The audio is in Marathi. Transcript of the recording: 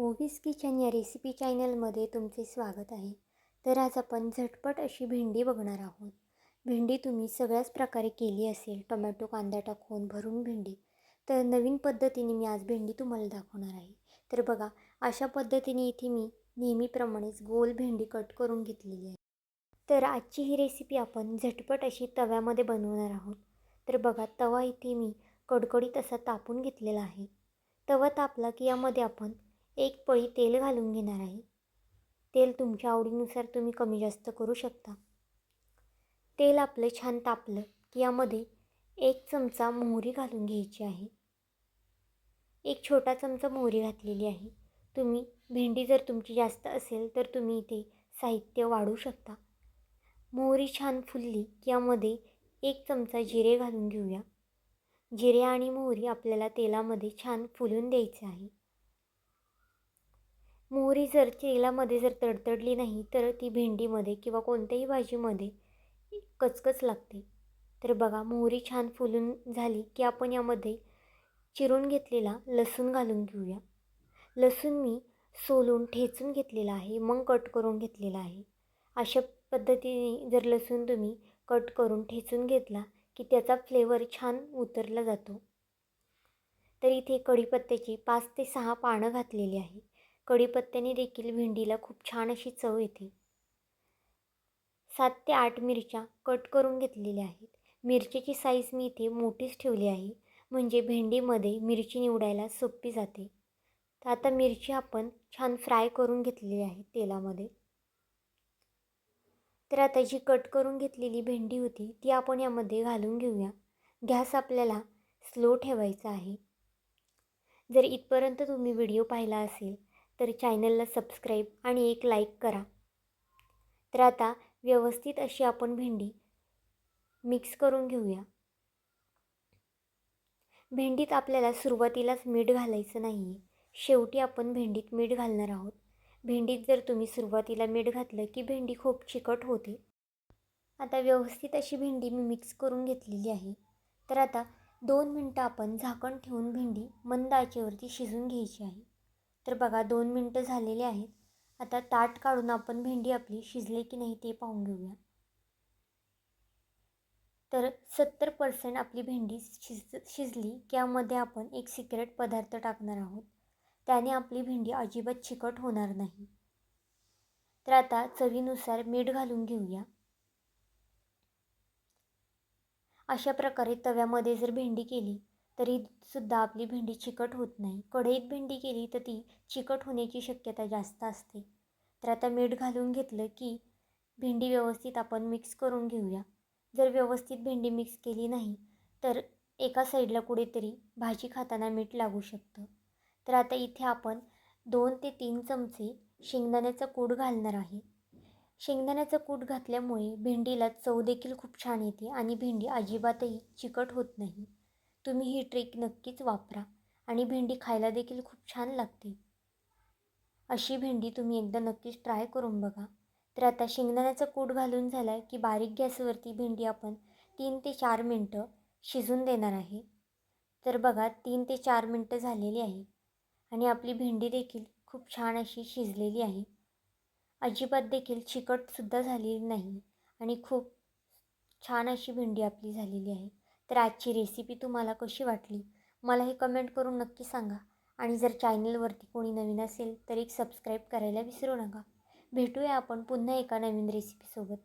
ओवीस किचन या रेसिपी चॅनलमध्ये तुमचे स्वागत आहे. तर आज आपण झटपट अशी भेंडी बघणार आहोत. भेंडी तुम्ही सगळ्याच प्रकारे केली असेल टोमॅटो कांदा टाकून भरून भेंडी. तर नवीन पद्धतीने मी आज भेंडी तुम्हाला दाखवणार आहे. तर बघा अशा पद्धतीने इथे मी नेहमीप्रमाणेच गोल भेंडी कट करून घेतलेली आहे. तर आजची ही रेसिपी आपण झटपट अशी तव्यामध्ये बनवणार आहोत. तर बघा तवा इथे मी कडकडीत असा तापून घेतलेला आहे. तवा तापला की यामध्ये आपण एक पळी तेल घालून घेणार आहे. तेल तुमच्या आवडीनुसार तुम्ही कमी जास्त करू शकता. तेल आपलं छान तापलं की यामध्ये एक चमचा मोहरी घालून घ्यायची आहे. एक छोटा चमचा मोहरी घातलेली आहे. तुम्ही भेंडी जर तुमची जास्त असेल तर तुम्ही इथे साहित्य वाढवू शकता. मोहरी छान फुलली की यामध्ये एक चमचा जिरे घालून घेऊया. जिरे आणि मोहरी आपल्याला तेलामध्ये छान फुलून द्यायचे आहे. मोहरी जर तेलामध्ये जर तडतडली नाही तर ती भेंडीमध्ये किंवा कोणत्याही भाजीमध्ये कचकच लागते. तर बघा मोहरी छान फुलून झाली की आपण यामध्ये चिरून घेतलेला लसूण घालून घेऊया. लसूण मी सोलून ठेचून घेतलेला आहे मग कट करून घेतलेला आहे. अशा पद्धतीने जर लसूण तुम्ही कट करून ठेचून घेतला की त्याचा फ्लेवर छान उतरला जातो. तर इथे कढीपत्त्याची पाच ते सहा पानं घातलेली आहे. कढीपत्त्याने देखील भेंडीला खूप छान अशी चव येते. सात ते आठ मिरच्या कट करून घेतलेल्या आहेत. मिरचीची साईज मी इथे मोठीच ठेवली आहे. म्हणजे भेंडीमध्ये मिरची निवडायला सोपी जाते. तर आता मिरची आपण छान फ्राय करून घेतलेली आहे तेलामध्ये. तर आता जी कट करून घेतलेली भेंडी होती ती आपण यामध्ये घालून घेऊया. गॅस आपल्याला स्लो ठेवायचा आहे. जर इथपर्यंत तुम्ही व्हिडिओ पाहिला असेल तर चॅनलला सबस्क्राईब आणि एक लाईक करा. तर आता व्यवस्थित अशी आपण भेंडी मिक्स करून घेऊया. भेंडीत आपल्याला सुरुवातीलाच मीठ घालायचं नाही आहे शेवटी आपण भेंडीत मीठ घालणार आहोत. भेंडीत जर तुम्ही सुरुवातीला मीठ घातलं की भेंडी खूप चिकट होते. आता व्यवस्थित अशी भेंडी मी मिक्स करून घेतलेली आहे. तर आता दोन मिनटं आपण झाकण ठेवून भेंडी मंद आचेवरती शिजून घ्यायची आहे. तर बघा दोन मिनटं झालेले आहेत. आता ताट काढून आपण भेंडी आपली शिजली की नाही ते पाहून घेऊया. तर सत्तर पर्सेंट आपली भेंडी शिज शिजली की यामध्ये आपण एक सिक्रेट पदार्थ टाकणार आहोत. त्याने आपली भेंडी अजिबात चिकट होणार नाही. तर आता चवीनुसार मीठ घालून घेऊया. अशा प्रकारे तव्यामध्ये जर भेंडी केली तरीसुद्धा आपली भेंडी चिकट होत नाही. कढईत भेंडी केली तर ती चिकट होण्याची शक्यता जास्त असते. तर आता मीठ घालून घेतलं की भेंडी व्यवस्थित आपण मिक्स करून घेऊया. जर व्यवस्थित भेंडी मिक्स केली नाही तर एका साईडला कुठेतरी भाजी खाताना मीठ लागू शकतं. तर आता इथे आपण दोन ते तीन चमचे शेंगदाण्याचा कूट घालणार आहे. शेंगदाण्याचा कूट घातल्यामुळे भेंडीला चव देखील खूप छान येते आणि भेंडी अजिबातही चिकट होत नाही. तुम्ही ही ट्रिक नक्कीच वापरा आणि भेंडी खायला देखील खूप छान लागते. अशी भेंडी तुम्ही एकदा नक्कीच ट्राय करून बघा. तर आता शेंगदाण्याचा कूट घालून झाला की बारीक गॅसवरती भेंडी आपण तीन ते चार मिनटं शिजून देणार आहे. तर बघा तीन ते चार मिनटं झालेली आहे आणि आपली भेंडी देखील खूप छान अशी शिजलेली आहे. अजिबात देखील चिकटसुद्धा झालेली नाही आणि खूप छान अशी भेंडी आपली झालेली आहे. तर आजची रेसिपी तुम्हाला कशी वाटली? मला हे कमेंट करून नक्की सांगा. आणि जर चॅनलवरती कोणी नवीन असेल तर एक सबस्क्राईब करायला विसरू नका. भेटूया आपण पुन्हा एका नवीन रेसिपीसोबत